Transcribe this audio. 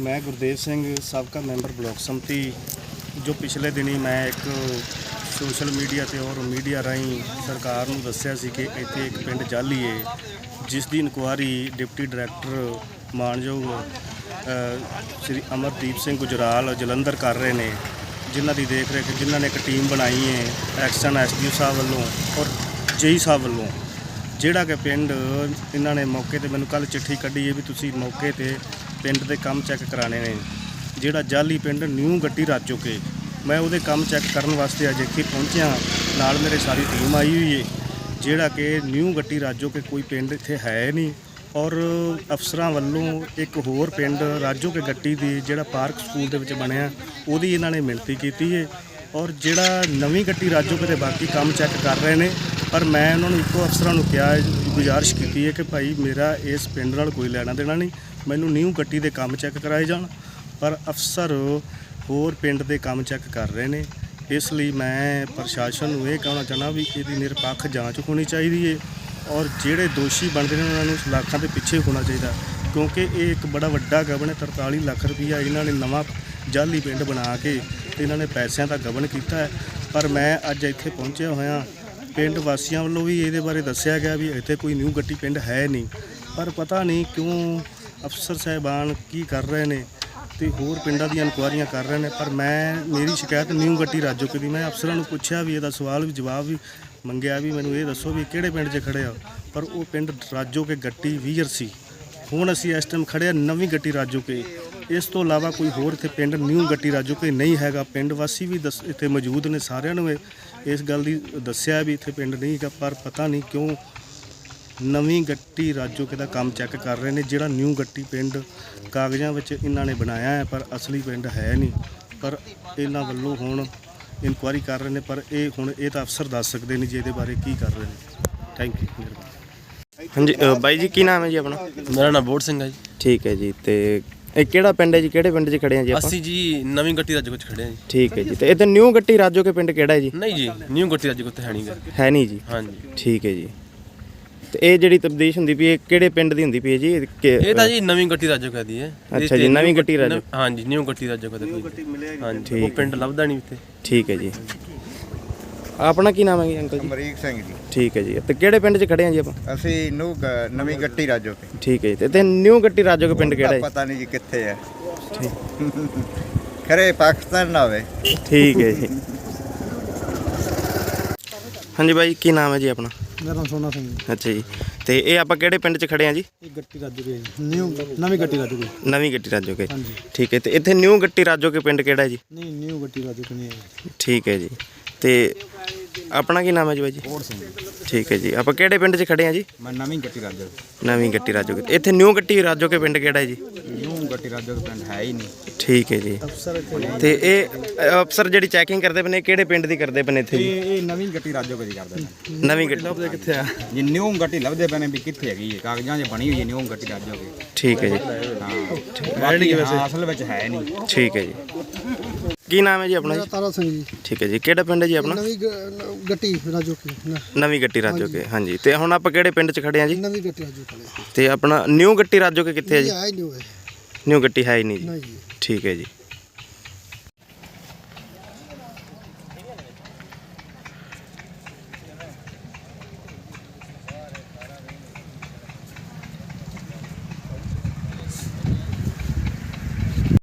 ਮੈਂ ਗੁਰਦੇਵ ਸਿੰਘ, ਸਾਬਕਾ member block ਸੰਮਤੀ, ਜੋ ਪਿਛਲੇ ਦਿਨੀ ਮੈਂ ਇੱਕ ਸੋਸ਼ਲ ਮੀਡੀਆ ਤੇ ਔਰ ਮੀਡੀਆ ਰਾਹੀਂ ਸਰਕਾਰ ਨੂੰ ਦੱਸਿਆ ਸੀ ਕਿ ਇੱਥੇ ਇੱਕ ਪਿੰਡ ਜਾਲੀ ਹੈ ਜਿਸ ਦੀ ਇਨਕੁਆਰੀ ਡਿਪਟੀ ਡਾਇਰੈਕਟਰ ਮਾਨਯੋਗ ਸ੍ਰੀ ਅਮਰਦੀਪ ਸਿੰਘ ਗੁਜਰਾਲ ਜਲੰਧਰ ਕਰ ਰਹੇ ਨੇ, ਜਿਨ੍ਹਾਂ ਦੀ ਦੇਖ ਰੇਖ ਜਿਨ੍ਹਾਂ ਨੇ ਇੱਕ ਟੀਮ ਬਣਾਈ ਹੈ ਐਕਸ਼ਨ ਐਸਡੀਓ ਸਾਹਿਬ ਵੱਲੋਂ ਔਰ ਜੇਈ ਸਾਹਿਬ ਵੱਲੋਂ। ਜਿਹੜਾ ਕਿ ਪਿੰਡ ਇਹਨਾਂ ਨੇ ਮੌਕੇ ਤੇ ਮੈਨੂੰ ਕੱਲ ਚਿੱਠੀ ਕੱਢੀ ਹੈ ਵੀ ਤੁਸੀਂ ਮੌਕੇ ਤੇ ਪਿੰਡ ਦੇ ਕੰਮ ਚੈੱਕ ਕਰਾਣੇ ਨੇ। ਜਿਹੜਾ ਜਾਲੀ ਪਿੰਡ ਨਿਊ ਗੱਟੀ ਰਾਜੋਕੇ ਮੈਂ ਉਹਦੇ ਕੰਮ ਚੈੱਕ ਕਰਨ ਵਾਸਤੇ ਅੱਜ ਇੱਥੇ ਪਹੁੰਚਿਆ। ਨਾਲ ਮੇਰੇ ਸਾਰੀ ਟੀਮ ਆਈ ਹੋਈ ਹੈ। ਜਿਹੜਾ ਕਿ ਨਿਊ ਗੱਟੀ ਰਾਜੋ ਰਾਜੋਕੇ ਕੋਈ ਪਿੰਡ ਇੱਥੇ ਹੈ ਨਹੀਂ। ਔਰ ਅਫਸਰਾਂ ਵੱਲੋਂ ਇੱਕ ਹੋਰ ਪਿੰਡ ਰਾਜੋ ਰਾਜੋਕੇ ਗੱਟੀ ਦੀ ਜਿਹੜਾ ਪਾਰਕ ਸਕੂਲ ਦੇ ਵਿੱਚ ਬਣਿਆ, ਉਹਦੀ ਇਹਨਾਂ ਨੇ ਮਿਣਤੀ ਕੀਤੀ ਹੈ। ਔਰ ਜਿਹੜਾ ਨਵੀਂ ਗੱਟੀ ਰਾਜੋਕੇ ਦੇ ਬਾਕੀ ਕੰਮ ਚੈੱਕ ਕਰ ਰਹੇ ਨੇ ਪਰ ਮੈਂ ਉਹਨਾਂ ਨੂੰ ਇੱਕੋ ਅਫਸਰਾਂ ਨੂੰ ਕਿਹਾ ਹੈ, ਗੁਜ਼ਾਰਿਸ਼ ਕੀਤੀ ਹੈ ਕਿ ਭਾਈ ਮੇਰਾ ਇਸ ਪਿੰਡ ਨਾਲ ਕੋਈ ਲੈਣਾ ਦੇਣਾ ਨਹੀਂ। ਮੈਨੂੰ ਨਿਊ ਗੱਟੀ ਦੇ ਕੰਮ ਚੈੱਕ ਕਰਾਏ ਜਾਣ ਪਰ ਅਫਸਰ ਹੋਰ ਪਿੰਡ ਦੇ ਕੰਮ ਚੈੱਕ ਕਰ ਰਹੇ ਨੇ। ਇਸ ਲਈ ਮੈਂ ਪ੍ਰਸ਼ਾਸਨ ਨੂੰ ਇਹ ਕਹਿਣਾ ਚਾਹਨਾ ਵੀ ਇਹਦੀ ਨਿਰਪੱਖ ਜਾਂਚ ਹੋਣੀ ਚਾਹੀਦੀ ਹੈ ਔਰ ਜਿਹੜੇ ਦੋਸ਼ੀ ਬਣਦੇ ਨੇ ਉਹਨਾਂ ਨੂੰ ਲੱਖਾਂ ਦੇ ਪਿੱਛੇ ਹੋਣਾ ਚਾਹੀਦਾ ਕਿਉਂਕਿ ਇਹ ਇੱਕ ਬੜਾ ਵੱਡਾ ਗਬਨ ਹੈ 43 ਲੱਖ ਰੁਪਈਆ ਇਹਨਾਂ ਨੇ ਨਵਾਂ ਜਾਲੀ ਪਿੰਡ ਬਣਾ ਕੇ ਤੇ ਇਹਨਾਂ ਨੇ ਪੈਸਿਆਂ ਦਾ ਗਬਨ ਕੀਤਾ ਪਰ ਮੈਂ ਅੱਜ ਇੱਥੇ ਪਹੁੰਚਿਆ ਹੋਇਆ ਪਿੰਡ ਵਾਸੀਆਂ ਵੱਲੋਂ ਵੀ ਇਹਦੇ ਬਾਰੇ ਦੱਸਿਆ ਗਿਆ ਵੀ ਇੱਥੇ ਕੋਈ ਨਿਊ ਗੱਟੀ ਪਿੰਡ ਹੈ ਨਹੀਂ। ਪਰ ਪਤਾ ਨਹੀਂ ਕਿਉਂ ਅਫਸਰ ਸਾਹਿਬਾਨ ਕੀ ਕਰ ਰਹੇ ਨੇ ਤੇ ਹੋਰ ਪਿੰਡਾਂ ਦੀਆਂ ਇਨਕੁਆਰੀਆਂ ਕਰ ਰਹੇ ਨੇ। ਪਰ ਮੈਂ, ਮੇਰੀ ਸ਼ਿਕਾਇਤ ਨਿਊ ਗੱਟੀ ਰਾਜੋਕੇ ਦੀ। ਮੈਂ ਅਫਸਰਾਂ ਨੂੰ ਪੁੱਛਿਆ ਵੀ ਇਹਦਾ ਸਵਾਲ ਵੀ ਜਵਾਬ ਵੀ ਮੰਗਿਆ ਵੀ ਮੈਨੂੰ ਇਹ ਦੱਸੋ ਵੀ ਕਿਹੜੇ ਪਿੰਡ 'ਚ ਖੜੇ ਆ। ਪਰ ਉਹ ਪਿੰਡ ਰਾਜੋਕੇ ਗੱਟੀ ਵੀਰ ਸੀ। ਹੁਣ ਅਸੀਂ ਇਸ ਟਾਈਮ ਖੜੇ ਆ, ਨਵੀਂ ਗੱਟੀ ਰਾਜੋਕੇ ਇਸ ਤੋਂ ਇਲਾਵਾ ਕੋਈ ਹੋਰ ਇੱਥੇ ਪਿੰਡ ਨਿਊ ਗੱਟੀ ਰਾਜੋਕੇ ਨਹੀਂ ਹੈਗਾ ਪਿੰਡ ਵਾਸੀ ਵੀ ਦੱਸ- ਇੱਥੇ ਮੌਜੂਦ ਨੇ ਸਾਰਿਆਂ ਨੂੰ ਇਹ- ਇਸ ਗੱਲ ਦੀ ਦੱਸਿਆ ਵੀ ਇੱਥੇ ਪਿੰਡ ਨਹੀਂ ਹੈਗਾ ਪਰ ਪਤਾ ਨਹੀਂ ਕਿਉਂ ਨਵੀਂ ਗੱਟੀ ਰਾਜੋਕੇ ਦਾ ਕੰਮ ਚੈੱਕ ਕਰ ਰਹੇ ਨੇ ਜਿਹੜਾ ਨਿਊ ਗੱਟੀ ਪਿੰਡ ਕਾਗਜ਼ਾਂ ਵਿੱਚ ਇਹਨਾਂ ਨੇ ਬਣਾਇਆ ਹੈ ਪਰ ਅਸਲੀ ਪਿੰਡ ਹੈ ਨਹੀਂ। ਪਰ ਇਹਨਾਂ ਵੱਲੋਂ ਹੁਣ ਇਨਕੁਆਰੀ ਕਰ ਰਹੇ ਨੇ ਪਰ ਇਹ ਹੁਣ ਇਹ ਤਾਂ ਅਫਸਰ ਦੱਸ ਸਕਦੇ ਨੇ ਜੀ ਇਹਦੇ ਬਾਰੇ ਕੀ ਕਰ ਰਹੇ ਨੇ। ਥੈਂਕ ਯੂ ਮਿਹਰਬਾਨੀ। ਹਾਂਜੀ ਅ, ਬਾਈ ਜੀ ਕੀ ਨਾਮ ਹੈ ਜੀ ਆਪਣਾ? ਮੇਰਾ ਨਾਮ ਬੋੜ ਸਿੰਘ ਹੈ ਜੀ। ਠੀਕ ਹੈ ਜੀ ਤੇ ਇਹ ਕਿਹੜਾ ਪਿੰਡ ਹੈ ਜੀ? ਕਿਹੜੇ ਪਿੰਡ 'ਚ ਖੜੇ ਆ ਜੀ ਆਪਾਂ? ਅਸੀਂ ਜੀ ਨਵੀਂ ਗੱਟੀ ਰਾਜੋ ਵਿੱਚ ਖੜੇ ਹਾਂ ਜੀ। ਠੀਕ ਹੈ ਜੀ। ਤੇ ਇੱਥੇ ਨਿਊ ਗੱਟੀ ਰਾਜੋ ਕੇ ਪਿੰਡ ਕਿਹੜਾ ਹੈ ਜੀ? ਨਹੀਂ ਜੀ ਨਿਊ ਗੱਟੀ ਰਾਜੋ ਕੋਤੇ ਹੈ ਨਹੀਂਗਾ। ਹੈ ਨਹੀਂ ਜੀ। ਹਾਂਜੀ। ਠੀਕ ਹੈ ਜੀ। ਤੇ ਇਹ ਜਿਹੜੀ ਤਬਦੀਸ਼ ਹੁੰਦੀ ਪਈ ਇਹ ਕਿਹੜੇ ਪਿੰਡ ਦੀ ਹੁੰਦੀ ਪਈ ਹੈ ਜੀ? ਇਹ ਕਿ- ਇਹ ਤਾਂ ਜੀ ਨਵੀਂ ਗੱਟੀ ਰਾਜੋ ਕਹਦੀ ਹੈ। ਅੱਛਾ ਜੀ, ਤੇ ਨਵੀਂ ਗੱਟੀ ਰਾਜੋ। ਹਾਂਜੀ ਨਿਊ ਗੱਟੀ ਰਾਜੋ ਕਹਦੇ ਹਾਂਜੀ ਠੀਕ ਉਹ ਪਿੰਡ ਲੱਭਦਾ ਨਹੀਂ ਇੱਥੇ ਠੀਕ ਹੈ ਜੀ। ਆਪਣਾ ਕੀ ਨਾਮ ਹੈ ਜੀ ਅੰਕਲ ਜੀ? ਅਮਰੀਕ ਸਿੰਘ ਜੀ। ਠੀਕ ਹੈ ਜੀ। ਤੇ ਕਿਹੜੇ ਪਿੰਡ 'ਚ ਖੜੇ ਆ ਜੀ ਆਪਾਂ? ਅਸੀਂ ਨੂੰ ਗ- ਨਵੀਂ ਗੱਟੀ ਰਾਜੋ ਤੇ। ਠੀਕ ਹੈ ਜੀ। ਤੇ ਇੱਥੇ ਨਿਊ ਗੱਟੀ ਰਾਜੋ ਕੇ ਪਿੰਡ ਕਿਹੜਾ ਹੈ? ਪਤਾ ਨਹੀਂ ਜੀ ਕਿੱਥੇ ਹੈ। ਖਰੇ ਪਾਕਿਸਤਾਨ ਨਾ ਹੋਵੇ। ਠੀਕ ਹੈ ਜੀ। ਹਾਂਜੀ ਬਾਈ ਕੀ ਨਾਮ ਹੈ ਜੀ ਆਪਣਾ? ਮੇਰਾ ਨਾਮ ਸੋਨਾ ਸਿੰਘ ਜੀ। ਅੱਛਾ ਜੀ। ਤੇ ਇਹ ਆਪਾਂ ਕਿਹੜੇ ਪਿੰਡ 'ਚ ਖੜੇ ਆ ਜੀ? ਇਹ ਗੱਟੀ ਰਾਜੂ ਕੇ ਨਿਊ ਨਵੀਂ ਗੱਟੀ ਰਾਜੂ ਕੇ ਨਵੀਂ ਗੱਟੀ ਰਾਜੋ ਕੇ। ਹਾਂਜੀ। ਠੀਕ ਹੈ। ਤੇ ਇੱਥੇ ਨਿਊ ਗੱਟੀ ਰਾਜੋ ਕੇ ਪਿੰਡ ਕਿਹੜਾ ਹੈ ਜੀ? ਨਹੀਂ ਨਿਊ ਗੱਟੀ ਰਾਜੂ ਕੇ ਨਹੀਂ ਹੈ। ਠੀਕ ਹੈ ਜੀ। ਤੇ ਆਪਣਾ ਕੀ ਨਾਮ ਹੈ ਜੀ ਬਾਈ ਜੀ? ਹੋਰ ਸਿੰਘ। ਠੀਕ ਹੈ ਜੀ। ਆਪਾਂ ਕਿਹੜੇ ਪਿੰਡ 'ਚ ਖੜੇ ਆ ਜੀ? ਮੈਂ ਨਵੀਂ ਗੱਟੀ ਰਾਜੂ। ਨਵੀਂ ਗੱਟੀ ਰਾਜੋ ਕੇ। ਇੱਥੇ ਨਿਊ ਗੱਟੀ ਰਾਜੋ ਕੇ ਪਿੰਡ ਕਿਹੜਾ ਹੈ ਜੀ? ਨਿਊ ਗੱਟੀ ਰਾਜੂ ਕੇ ਪਿੰਡ ਹੈ ਹੀ ਨਹੀਂ। ਠੀਕ ਹੈ ਜੀ। ਤੇ ਇਹ ਅਫਸਰ ਜਿਹੜੀ ਚੈਕਿੰਗ ਕਰਦੇ ਪਏ ਨੇ ਕਿਹੜੇ ਪਿੰਡ ਦੀ ਕਰਦੇ ਪਏ ਨੇ ਇੱਥੇ ਜੀ? ਇਹ ਇਹ ਨਵੀਂ ਗੱਟੀ ਰਾਜੋ ਕਦੀ ਕਰਦੇ ਨੇ। ਨਵੀਂ ਗੱਟੀ। ਲੱਭਦੇ ਕਿੱਥੇ ਆ? ਜੇ ਨਿਊ ਗੱਟੀ ਲੱਭਦੇ ਪਏ ਨੇ ਵੀ ਕਿੱਥੇ ਹੈਗੀ ਹੈ ਕਾਗਜ਼ਾਂ 'ਚ ਬਣੀ ਹੋਈ ਹੈ ਨਿਊ ਗੱਟੀ ਰਾਜੋ ਕੀ। ਠੀਕ ਹੈ ਜੀ। ਹਾਂ, ਅਸਲ ਵਿੱਚ ਹੈ ਨਹੀਂ। ਠੀਕ ਹੈ ਜੀ। ਕੀ ਨਾਮ ਹੈ ਜੀ ਆਪਣਾ ਜੀ? ਤਾਰਾ ਸਿੰਘ ਜੀ। ਠੀਕ ਹੈ ਜੀ। ਕਿਹੜਾ ਪਿੰਡ ਹੈ ਜੀ ਆਪਣਾ? ਨਵੀਂ ਗ- ਗੱਟੀ ਰਾਜੂ ਕੇ ਨ- ਨਵੀਂ ਗੱਟੀ ਰਾਜੋ ਕੇ ਹਾਂਜੀ। ਤੇ ਹੁਣ ਆਪਾਂ ਕਿਹੜੇ ਪਿੰਡ 'ਚ ਖੜੇ ਆ ਜੀ? ਨਵੀਂ ਗੱਟੀ ਰਾਜੂ ਕੇ ਤੇ ਆਪਣਾ ਨਿਊ ਗੱਟੀ ਰਾਜੋ ਕੇ ਕਿੱਥੇ ਹੈ ਜੀ? ਹੈ ਹੀ ਨਹੀਂ ਹੋਏ ਨਿਊ ਗੱਟੀ ਹੈ ਹੀ ਨਹੀਂ ਜੀ। ਨਹੀਂ ਜੀ। ਠੀਕ ਹੈ ਜੀ।